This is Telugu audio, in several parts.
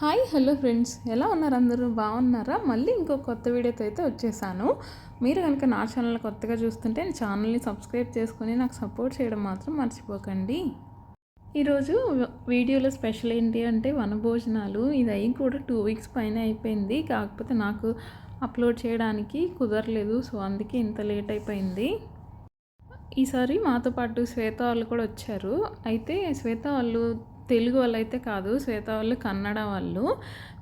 Hi hello friends. ఎలా ఉన్నారు అందరూ? బాగున్నారా? మళ్ళీ ఇంకో కొత్త వీడియోతో అయితే వచ్చేసాను. మీరు కనుక నా ఛానల్ కొత్తగా చూస్తుంటే ఛానల్ని సబ్స్క్రైబ్ చేసుకొని నాకు సపోర్ట్ చేయడం మాత్రం మర్చిపోకండి. ఈరోజు వీడియోలో స్పెషల్ ఏంటి అంటే వనభోజనాలు. ఇది అయ్యి కూడా టూ వీక్స్ పైన అయిపోయింది. కాకపోతే నాకు అప్లోడ్ చేయడానికి కుదరలేదు. సో అందుకే ఇంత లేట్ అయిపోయింది. ఈసారి మాతో పాటు శ్వేత వాళ్ళు కూడా వచ్చారు. అయితే శ్వేత వాళ్ళు తెలుగు వాళ్ళు అయితే కాదు శ్వేత వాళ్ళు కన్నడ వాళ్ళు.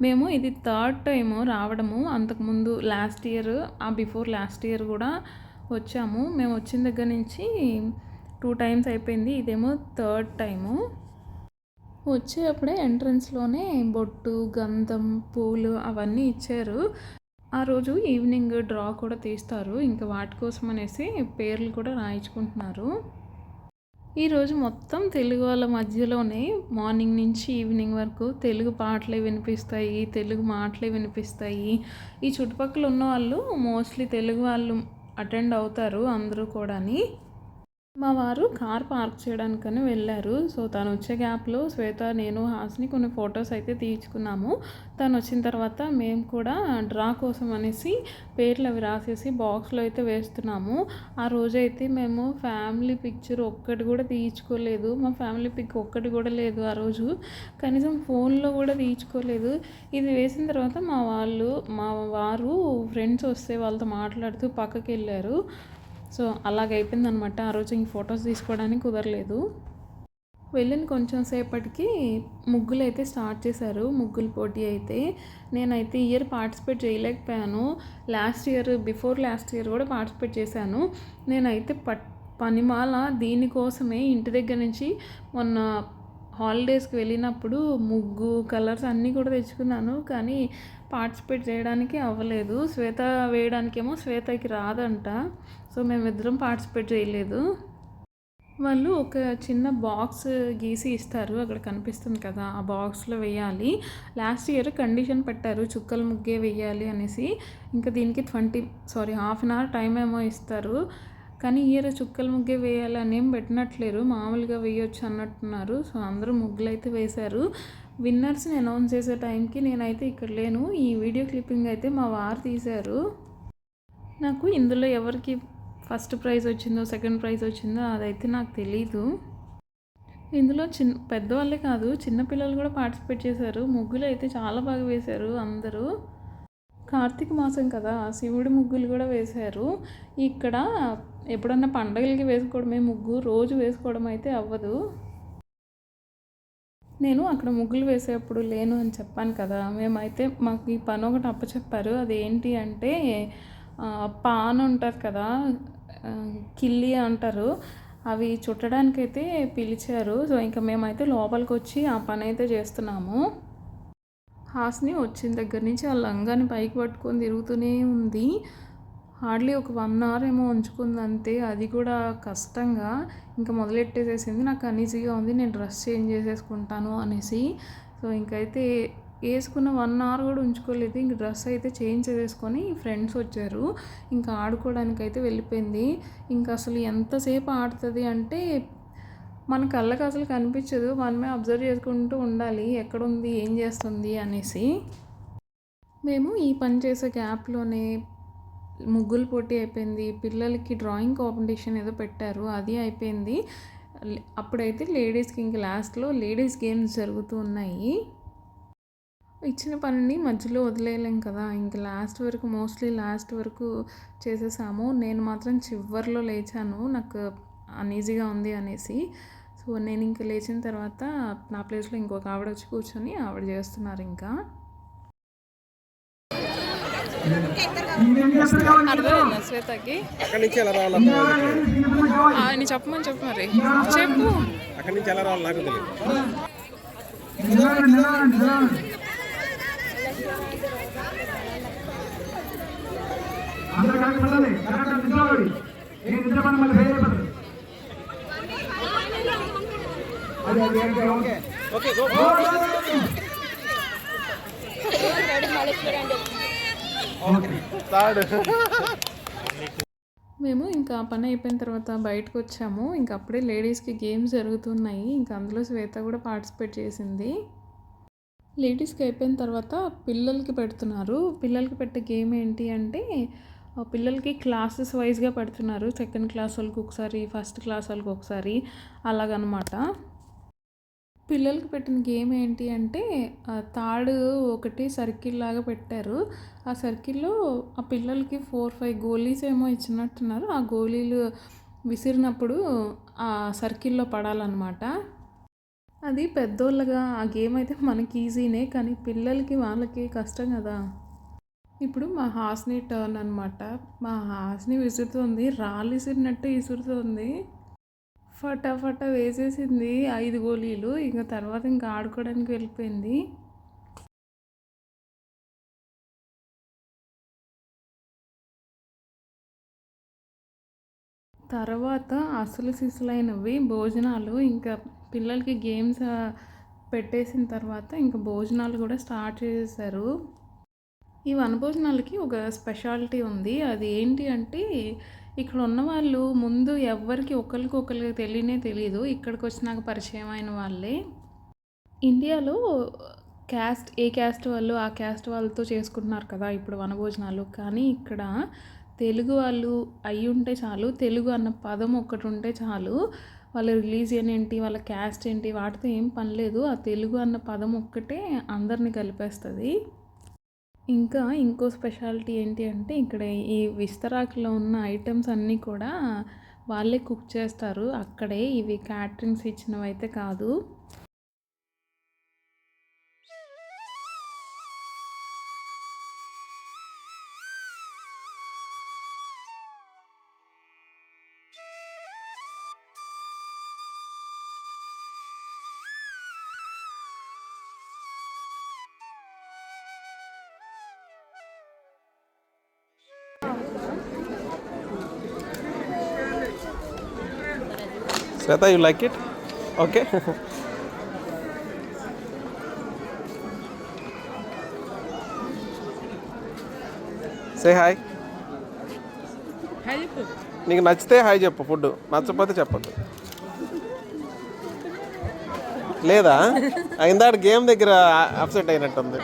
మేము ఇది థర్డ్ టైము రావడము. అంతకుముందు లాస్ట్ ఇయర్ ఆ బిఫోర్ లాస్ట్ ఇయర్ కూడా వచ్చాము. మేము వచ్చిన దగ్గర నుంచి టూ టైమ్స్ అయిపోయింది. ఇదేమో థర్డ్ టైము వచ్చేటప్పుడే ఎంట్రన్స్లోనే బొట్టు గంధం పూలు అవన్నీ ఇచ్చారు. ఆ రోజు ఈవినింగ్ డ్రా కూడా తీస్తారు. ఇంకా వాటి కోసం అనేసి పేర్లు కూడా రాయించుకుంటున్నారు. ఈరోజు మొత్తం తెలుగు వాళ్ళ మధ్యలోనే మార్నింగ్ నుంచి ఈవినింగ్ వరకు తెలుగు పాటలే వినిపిస్తాయి తెలుగు మాటలే వినిపిస్తాయి. ఈ చుట్టుపక్కల ఉన్న వాళ్ళు మోస్ట్లీ తెలుగు వాళ్ళు అటెండ్ అవుతారు అందరూ కూడాని. మా వారు కార్ పార్క్ చేయడానికని వెళ్ళారు. సో తను వచ్చే గ్యాప్లో శ్వేత నేను హాస్ని కొన్ని ఫొటోస్ అయితే తీయించుకున్నాము. తను వచ్చిన తర్వాత మేము కూడా డ్రా కోసం అనేసి పేర్లు అవి రాసేసి బాక్స్లో అయితే వేస్తున్నాము. ఆ రోజైతే మేము ఫ్యామిలీ పిక్చర్ ఒక్కటి కూడా తీయించుకోలేదు. మా ఫ్యామిలీ పిక్ ఒక్కటి కూడా లేదు ఆ రోజు. కనీసం ఫోన్లో కూడా తీయించుకోలేదు. ఇది వేసిన తర్వాత మా వాళ్ళు మా వారు ఫ్రెండ్స్ వస్తే వాళ్ళతో మాట్లాడుతూ పక్కకి వెళ్ళారు సో అలాగైపోయింది అనమాట ఆ రోజు ఇంక ఫొటోస్ తీసుకోవడానికి కుదరలేదు. వెళ్ళిన కొంచెం సేపటికి ముగ్గులు అయితే స్టార్ట్ చేశారు. ముగ్గుల పోటీ అయితే నేనైతే ఇయర్ పార్టిసిపేట్ చేయలేకపోయాను. Last year before last year కూడా పార్టిసిపేట్ చేశాను. నేనైతే పట్ పనిమాల దీనికోసమే ఇంటి దగ్గర నుంచి మొన్న హాలిడేస్కి వెళ్ళినప్పుడు ముగ్గు కలర్స్ అన్నీ కూడా తెచ్చుకున్నాను. కానీ పార్టిసిపేట్ చేయడానికి అవ్వలేదు. శ్వేత వేయడానికేమో శ్వేతకి రాదంట. సో మేమిద్దరం పార్టిసిపేట్ చేయలేదు. వాళ్ళు ఒక చిన్న బాక్స్ గీసి ఇస్తారు. అక్కడ కనిపిస్తుంది కదా ఆ బాక్స్లో వేయాలి. లాస్ట్ ఇయర్ కండిషన్ పెట్టారు చుక్కల ముగ్గే వేయాలి అనేసి. ఇంకా దీనికి twenty sorry half an hour time ఏమో ఇస్తారు. కానీ ఇయర్ చుక్కల ముగ్గే వేయాలని ఏం పెట్టినట్లేరు. మామూలుగా వేయొచ్చు అన్నట్టున్నారు. సో అందరూ ముగ్గులు అయితే వేశారు. విన్నర్స్ని అనౌన్స్ చేసే టైంకి నేనైతే ఇక్కడ లేను. ఈ వీడియో క్లిప్పింగ్ అయితే మా వారు తీశారు. నాకు ఇందులో ఎవరికి ఫస్ట్ ప్రైజ్ వచ్చిందో సెకండ్ ప్రైజ్ వచ్చిందో అదైతే నాకు తెలీదు. ఇందులో చిన్న పెద్దవాళ్ళే కాదు చిన్నపిల్లలు కూడా పార్టిసిపేట్ చేశారు. ముగ్గులు అయితే చాలా బాగా వేశారు అందరూ. కార్తీక మాసం కదా శివుడి ముగ్గులు కూడా వేశారు. ఇక్కడ ఎప్పుడన్నా పండగలకి వేసుకోవడమే ముగ్గు రోజు వేసుకోవడం అయితే అవ్వదు. నేను అక్కడ ముగ్గులు వేసేటప్పుడు లేను అని చెప్పాను కదా మేమైతే మాకు ఈ పని ఒకటి అప్పచెప్పారు. అది ఏంటి అంటే పాన్ ఉంటుంది కదా కిల్లి అంటారు. అవి చుట్టడానికైతే పిలిచారు. సో ఇంకా మేమైతే లోపలికి వచ్చి ఆ పని అయితే చేస్తున్నాము. హాస్ని వచ్చిన దగ్గర నుంచి ఆ లంగాని పైకి పట్టుకొని తిరుగుతూనే ఉంది. హార్డ్లీ ఒక వన్ అవర్ ఏమో ఉంచుకుంది అంతే. అది కూడా కష్టంగా. ఇంకా మొదలెట్టేసేసింది. నాకు అనీజీగా ఉంది. నేను డ్రెస్ చేంజ్ చేసేసుకుంటాను అనేసి. సో ఇంకైతే వేసుకున్న వన్ అవర్ కూడా ఉంచుకోలేదు. ఇంక డ్రెస్ అయితే చేంజ్ వేసుకొని ఫ్రెండ్స్ వచ్చారు. ఇంకా ఆడుకోవడానికి అయితే వెళ్ళిపోయింది. ఇంకా అసలు ఎంతసేపు ఆడుతుంది అంటే మన కళ్ళకి అసలు కనిపించదు. మనమే అబ్జర్వ్ చేసుకుంటూ ఉండాలి. ఎక్కడుంది? ఏం చేస్తుంది? అనేసి. మేము ఈ పని చేసే గ్యాప్లోనే ముగ్గుల పోటీ అయిపోయింది. పిల్లలకి డ్రాయింగ్ కాంపిటీషన్ ఏదో పెట్టారు. అది అయిపోయింది. అప్పుడైతే లేడీస్కి ఇంక లాస్ట్లో లేడీస్ గేమ్స్ జరుగుతూ ఉన్నాయి. ఇచ్చిన పనిని మధ్యలో వదిలేయలేం కదా. ఇంక లాస్ట్ వరకు మోస్ట్లీ లాస్ట్ వరకు చేసేసాము. నేను మాత్రం చివరిలో లేచాను. నాకు అన్ఈజీగా ఉంది అనేసి. సో నేను ఇంక లేచిన తర్వాత నా ప్లేస్లో ఇంకొక ఆవిడ వచ్చి కూర్చొని ఆవిడ చేస్తున్నారు ఇంకా. శ్వేతకి? అక్కడి నుంచి ఎలా రావాలి? ఆయన చెప్పమని చెప్పు మరి. చెప్పు. అక్కడి నుంచి ఎలా రావాలి నాకు తెలియదు. అందరూ కరెక్ట్ పడాలి కరెక్ట్ నిద్రపోడి నేను నిద్రపడి మళ్ళీ ఫెయిల్ అయిపోతుంది అదే అదే అదే ఓకే ఓకే ఓకే థర్డ్ మేము ఇంకా పని అయిపోయిన తర్వాత బయటకు వచ్చాము. ఇంకా అప్పుడే లేడీస్కి గేమ్స్ జరుగుతున్నాయి. ఇంకా అందులో శ్వేత కూడా పార్టిసిపేట్ చేసింది. లేడీస్కి అయిపోయిన తర్వాత పిల్లలకి పెడుతున్నారు. పిల్లలకి పెట్టే గేమ్ ఏంటి అంటే పిల్లలకి క్లాసెస్ వైజ్గా పెడుతున్నారు. సెకండ్ క్లాస్ వాళ్ళకి ఒకసారి ఫస్ట్ క్లాస్ వాళ్ళకి ఒకసారి అలాగనమాట. పిల్లలకి పెట్టిన గేమ్ ఏంటి అంటే తాడు ఒకటి సర్కిల్ లాగా పెట్టారు. ఆ సర్కిల్లో ఆ పిల్లలకి ఫోర్ ఫైవ్ గోళీస్ ఏమో ఇచ్చినట్టున్నారు. ఆ గోళీలు విసిరినప్పుడు ఆ సర్కిల్లో పడాలన్నమాట. అది పెద్దోళ్ళగా ఆ గేమ్ అయితే మనకి ఈజీనే కానీ పిల్లలకి వాళ్ళకి కష్టం కదా. ఇప్పుడు మా హాస్ని టర్న్ అనమాట మా హాస్ని విసురుతుంది రాళ్ళు విసిరినట్టు విసురుతుంది ఫటాఫట వేసేసింది ఐదు గోళీలు ఇంకా తర్వాత ఇంకా ఆడుకోవడానికి వెళ్ళిపోయింది. తర్వాత అసలు సిసలైనవి భోజనాలు ఇంకా పిల్లలకి గేమ్స్ పెట్టేసిన తర్వాత ఇంకా భోజనాలు కూడా స్టార్ట్ చేశారు ఈ వనభోజనాలకి ఒక స్పెషాలిటీ ఉంది. అది ఏంటి అంటే ఇక్కడ ఉన్న వాళ్ళు ముందు ఎవరికి ఒకరికి ఒకరికి తెలియనే తెలియదు ఇక్కడికి వచ్చినాక పరిచయం అయిన వాళ్ళే. ఇండియాలో క్యాస్ట్ ఏ క్యాస్ట్ వాళ్ళు ఆ క్యాస్ట్ వాళ్ళతో చేసుకుంటున్నారు కదా ఇప్పుడు వనభోజనాలు కానీ ఇక్కడ తెలుగు వాళ్ళు అయి ఉంటే చాలు తెలుగు అన్న పదం ఒకటి ఉంటే చాలు వాళ్ళ రిలీజియన్ ఏంటి వాళ్ళ క్యాస్ట్ ఏంటి వాటితో ఏం పని లేదు. ఆ తెలుగు అన్న పదం ఒక్కటే అందరిని కలిపేస్తుంది. ఇంకా ఇంకో స్పెషాలిటీ ఏంటి అంటే ఇక్కడ ఈ విస్తరాకులో ఉన్న ఐటమ్స్ అన్నీ కూడా వాళ్ళే కుక్ చేస్తారు. అక్కడే ఇవి క్యాటరింగ్స్ ఇచ్చినవి అయితే కాదు. Shweta you like it okay say hi నీకు నచ్చితే హాయ్ చెప్పు ఫుడ్ నచ్చకపోతే చెప్పద్దు. లేదా? ఇందాక గేమ్ దగ్గర అప్సెట్ అయినట్టుంది.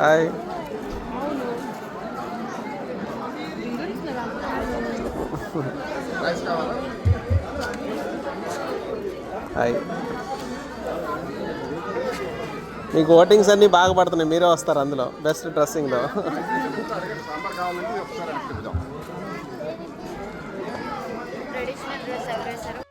హాయ్ హాయ్ మీకు ఓటింగ్స్ అన్నీ బాగా పడుతున్నాయి. మీరే వస్తారు అందులో. బెస్ట్ డ్రెస్సింగ్లో ట్రెడిషనల్ డ్రెస్ ఎవరు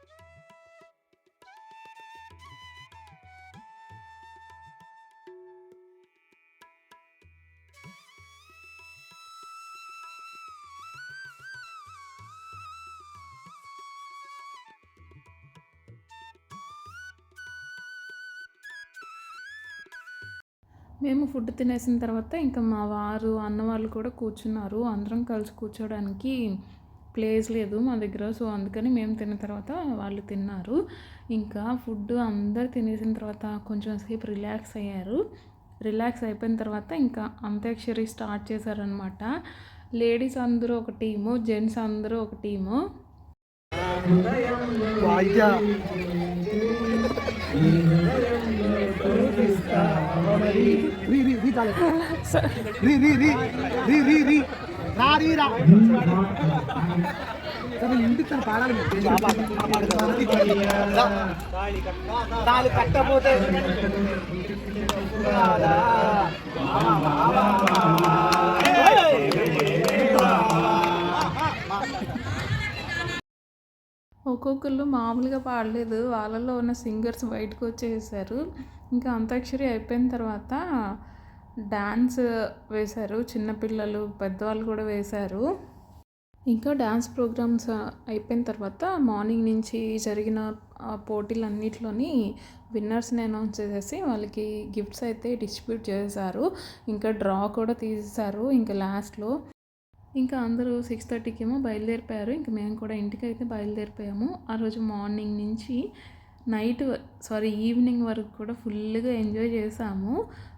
మేము ఫుడ్ తినేసిన తర్వాత ఇంకా మా వారు అన్న వాళ్ళు కూడా కూర్చున్నారు. అందరం కలిసి కూర్చోడానికి ప్లేస్ లేదు మా దగ్గర సో అందుకని మేము తిన్న తర్వాత వాళ్ళు తిన్నారు. ఇంకా ఫుడ్ అందరు తినేసిన తర్వాత కొంచెం సేపు రిలాక్స్ అయ్యారు. రిలాక్స్ అయిపోయిన తర్వాత ఇంకా అంత్యాక్షరి స్టార్ట్ చేశారనమాట లేడీస్ అందరూ ఒక టీము జెంట్స్ అందరూ ఒక టీము. రీ రీ రీ చాలే రీ రీ రీ రీ రీ రీ రా రీ రా సరే ఇంటికి తను పాడాలి మీరు. ఆ పాట, ఆ పాట. రా. తాళి కట్టపోతే రాదా. ఒక్కొక్కళ్ళు మామూలుగా పాడలేదు వాళ్ళలో ఉన్న సింగర్స్ బయటకు వచ్చేసారు ఇంకా అంతాక్షరి అయిపోయిన తర్వాత డ్యాన్స్ వేశారు చిన్నపిల్లలు పెద్దవాళ్ళు కూడా వేశారు. ఇంకా డ్యాన్స్ ప్రోగ్రామ్స్ అయిపోయిన తర్వాత మార్నింగ్ నుంచి జరిగిన పోటీలన్నిటిలోని విన్నర్స్ని అనౌన్స్ చేసేసి వాళ్ళకి గిఫ్ట్స్ అయితే డిస్ట్రిబ్యూట్ చేశారు. ఇంకా డ్రా కూడా తీసేశారు ఇంకా లాస్ట్లో. ఇంకా అందరూ సిక్స్ థర్టీకి ఏమో బయలుదేరిపోయారు. ఇంకా మేము కూడా ఇంటికి అయితే బయలుదేరిపోయాము. ఆ రోజు మార్నింగ్ నుంచి నైట్ సారీ ఈవినింగ్ వరకు కూడా ఫుల్గా ఎంజాయ్ చేసాము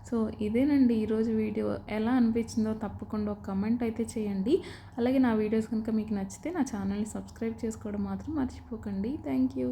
సో ఇదేనండి ఈరోజు వీడియో. ఎలా అనిపించిందో తప్పకుండా ఒక కమెంట్ అయితే చేయండి. అలాగే నా వీడియోస్ కనుక మీకు నచ్చితే నా ఛానల్ని సబ్స్క్రైబ్ చేసుకోవడం మాత్రం మర్చిపోకండి. Thank you.